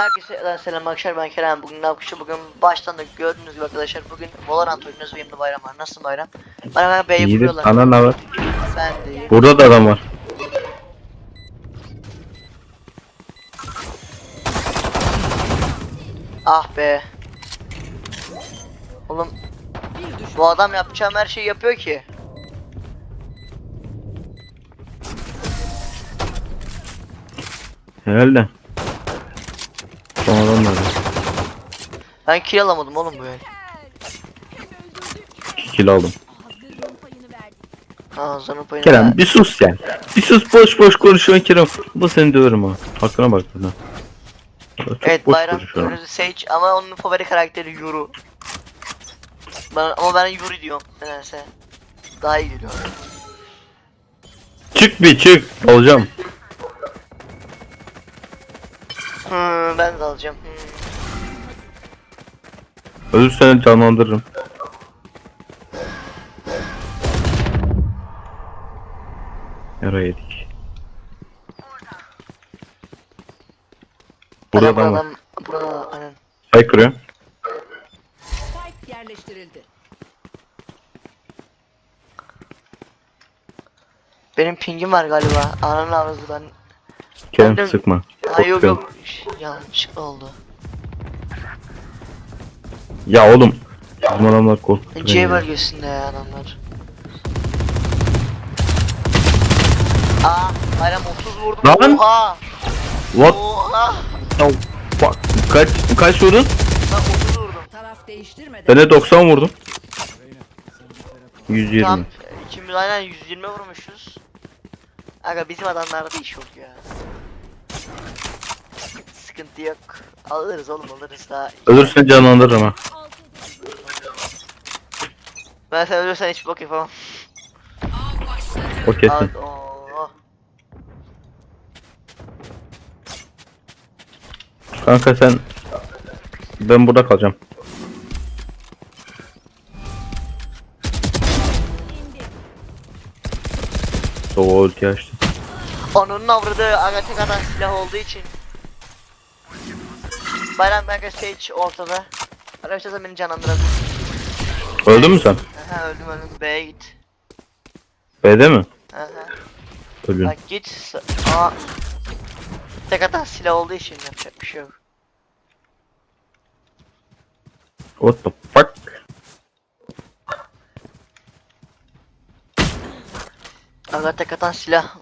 Herkese selam arkadaşlar ben Kerem bugün ne yapmışım bugün baştan da gördüğünüz gibi arkadaşlar bugün Valorant oynuyoruz benim de bayram var nasıl bayram? Bana B'ye İyidir. vuruyorlar Sana ne var? ben de. Burada da adam var. Ah be Oğlum bu adam yapacağım her şeyi yapıyor ki Herhalde. Son adam var. Ben kill alamadım oğlum bu el 2 kill aldım. Ağzının payını Kerem ver. bir sus sen. Bir sus boş boş konuşuyorsun Kerem. Bu seni döverim ha. Hakkına bak burada. Çok Evet boş bayram konuşuyorum. önünüzde Sage ama onun favori karakteri Yuru ben, Ama ben Yuri diyorum nedense Daha iyi geliyor Çık bir çık. Alacağım. Hmm, ben de alacağım hmm. Ölürsen canlandırırım. Yara yedik. Burada Adam var. burada aynen. Say kırıyor. Spike yerleştirildi. Benim pingim var galiba. Ananın avrazı ben. Kerem de- sıkma. Ha yok Korkuyorum. yok. Yanlışlıkla oldu. Ya oğlum. Bizim adamlar korkuttu beni C ya. bölgesinde ya adamlar. Aa, bayram 30 vurdum. Lan! Oha! What? Oha! Oh, fuck. Kaç, kaç vurdun? Ben 30 vurdum. Taraf değiştirmeden Ben de 90 vurdum. 120. Tam ikimiz aynen 120 vurmuşuz. Aga bizim adamlarda iş yok ya. Sıkıntı yok. Alırız oğlum alırız daha. Ölürsen canlandırırım ha. Ben sen ölürsen hiç bok yapamam. O kesin. Oo. Kanka sen... Ben burada kalacağım. Sova ulti açtı. Onun avradı aga tek atan silah olduğu için. Bayram Mega Stage ortada. Arkadaşlar beni canlandırabilir. Öldün mü sen? Aha öldüm öldüm B'ye git. B'de mi? Aha. Öldün. Bak git. Aa. Tek atan silah olduğu için yapacak bir şey yok. What the fuck? Aga tek atan silah.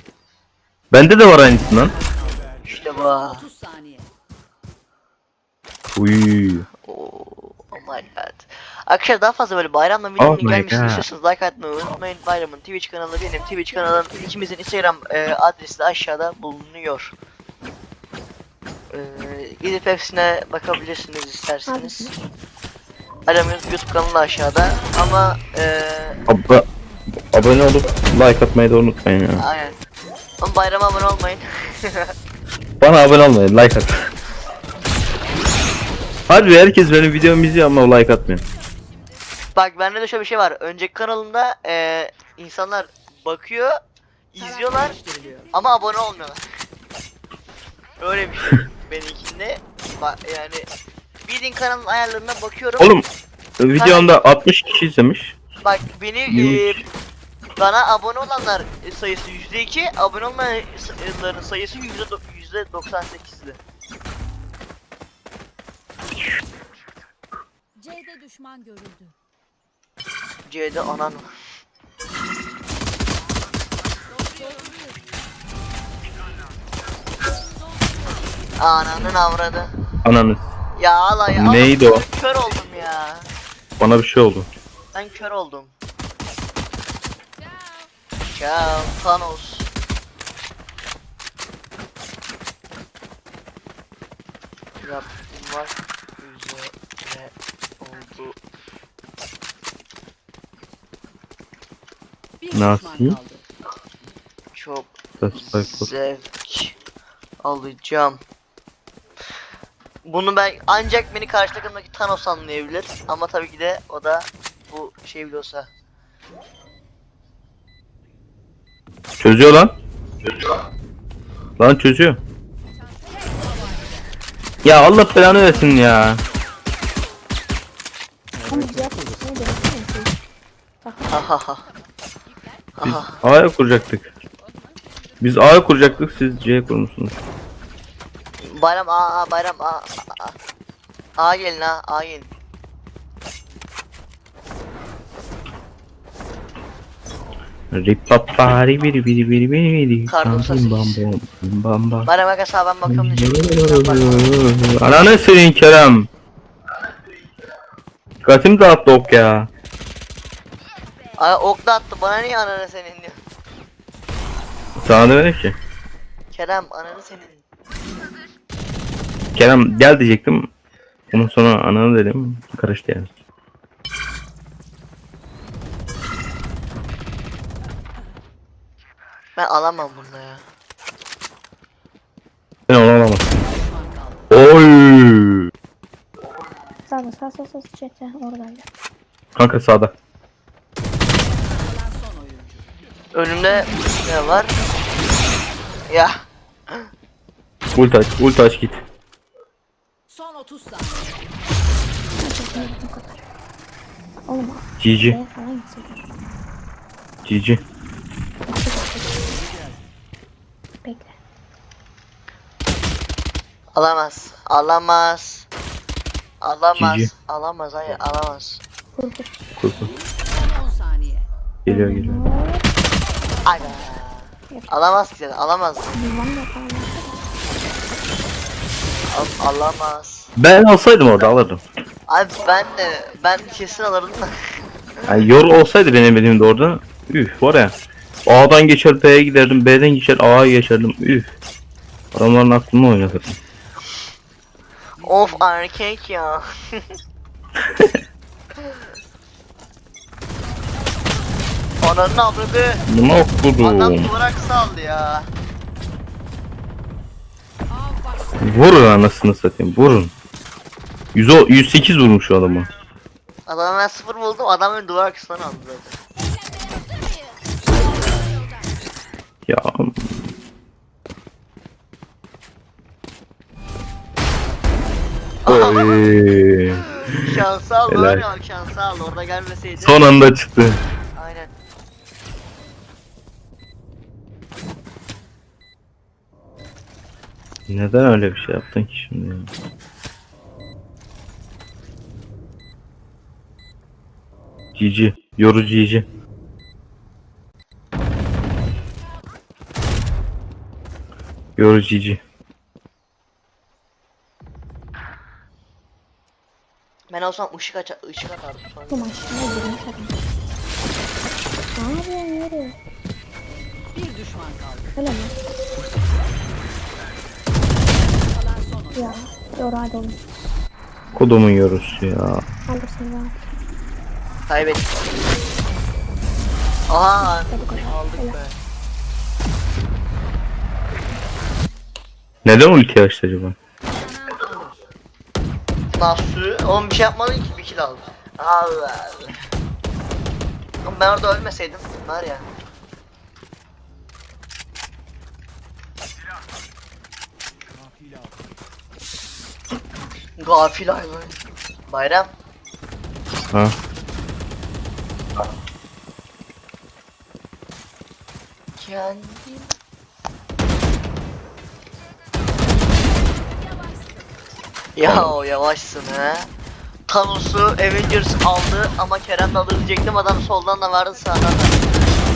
Bende de var aynısından. İşte bu. 30 saniye. Uy. Oo, oh my god. Arkadaşlar daha fazla böyle bayramla videonun Oh gelmesini istiyorsanız like atmayı unutmayın. Bayramın Twitch kanalı benim. Twitch kanalım ikimizin Instagram e, adresi de aşağıda bulunuyor. E, gidip hepsine bakabilirsiniz isterseniz. Bayramın YouTube kanalı da aşağıda ama e, Abla... Abone olup like atmayı da unutmayın ya. aynen. Ama bayrama abone olmayın. Bana abone olmayın, like at. Hadi herkes benim videomu izliyor ama like atmıyor. Bak bende de şöyle bir şey var. Önceki kanalımda e, insanlar bakıyor, izliyorlar ama abone olmuyorlar. Öyle bir şey. Benimkinde bak yani bildiğin kanalın ayarlarına bakıyorum. Oğlum videomda 60 kişi izlemiş. Bak beni e, bana abone olanlar sayısı %2, abone olmayanların sayısı %do- %98'di. C'de düşman görüldü. C'de anan var. Ananın avradı. Ananı. Ya Allah ya. Neydi o? Kör oldum ya. Bana bir şey oldu. Ben kör oldum. Ciao Thanos. Rabbim var üzere oldu. Bir Nasıl? Çok zevk alacağım. Bunu ben ancak beni karşı takımdaki Thanos anlayabilir ama tabii ki de o da bu şey biliyorsa. Çözüyor lan. Lan çözüyor. Ya Allah belanı versin ya. Ama biz yapmışız. Biz Aha. A'ya kuracaktık. Biz A'ya kuracaktık siz C'ye kurmuşsunuz. Bayram A A bayram A A. A, A gelin ha A gelin. Ripapari biri biri biri biri biri. Karnım Bam bam bam bam bam. Bayram aga sağ ben bakıyorum diyecektim. Ananı senin Kerem. Dikkatimi dağıttı ok ya. Ay ok da attı bana niye ananı senin diyor. Sana demedim ki. Kerem ananı senin. Kerem gel diyecektim. Ondan sonra ananı dedim. Karıştı yani. Ben alamam bunu ya. Düşman kaldı. Oy. Sağda sağ sağ sağ çete oradaydı. Kanka sağda. Önümde ne var? Ya. Ulti aç, ulti aç git. Son 30 saniye. Oğlum GG, B'ye falan gitseydim. GG. Bekle. Alamaz. Alamaz. Alamaz. Cici. Alamaz hayır alamaz. Kur kur. Kur kur. Son 10 saniye. Geliyor geliyor. Aga. Alamaz ki zaten alamaz. Al- alamaz. Ben alsaydım orada alırdım. Abi ben de ben kesin alırdım da. Yani yor olsaydı benim elimde orada. Üf var ya. A'dan geçer B'ye giderdim. B'den geçer A'ya geçerdim. Üf. Adamların aklını oynatırdım. of erkek ya. Ananın avradı. Bunu Adam okudum. duvara saldı ya. Vurun anasını satayım. Vurun. 100, o- 108 vurmuş şu adama. Adamı ben sıfır buldum adamın duvar kısmını aldı zaten. Ya. Oy. Şansı Helal. var ya şansı aldı orada gelmeseydi. Son anda çıktı. Aynen. Neden öyle bir şey yaptın ki şimdi ya? Cici. Yoru cici. Yoru cici. Ben olsam ışık aç ışık atardım sonra. Oğlum aşağıya girmiş adam. Ne yapıyorsun yürü? Bir düşman kaldı. Öyle mi? Ya. Doğru hadi oğlum. Kodumun yorusu ya. Alırsın rahat. Kaybettik. Aha aldık be. Neden ulti açtı acaba? Nasıl? Oğlum bir şey yapmadın ki bir kill aldım. Allah Allah. Oğlum ben orada ölmeseydim var ya. Gafil hayvan. Bayram. Ha? Kendim. Ya o yavaşsın he. Thanos'u Avengers aldı ama Kerem de alır diyecektim adam soldan da vardı sağdan da.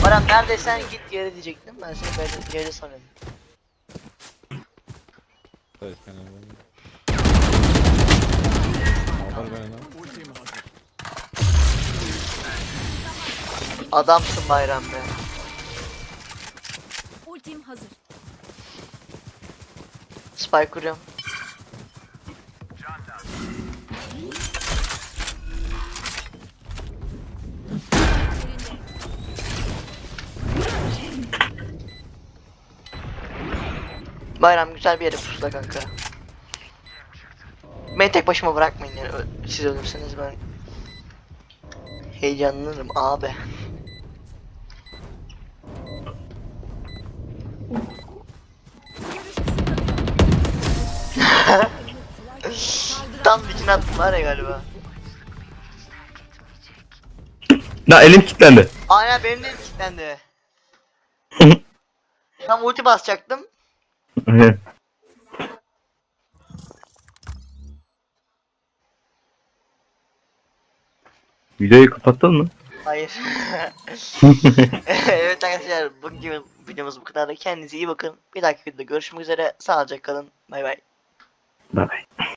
Baran neredeysen git geri diyecektim ben seni böyle geri sanıyorum. Evet ben öyle. Haber ben lan. Adamsın Bayram be. Ultim hazır. Spike kuruyorum. Bayram güzel bir yere pusula kanka. Beni tek başıma bırakmayın yani siz ölürseniz ben heyecanlanırım abi. Tam dikine attım var ya galiba. La elim kilitlendi. Aynen benim de kilitlendi. Tam ulti basacaktım. Videoyu kapattın mı? Hayır. evet arkadaşlar bugün videomuz bu kadar. Kendinize iyi bakın. Bir dahaki videoda görüşmek üzere. Sağlıcakla kalın. Bay bay. Bay bay.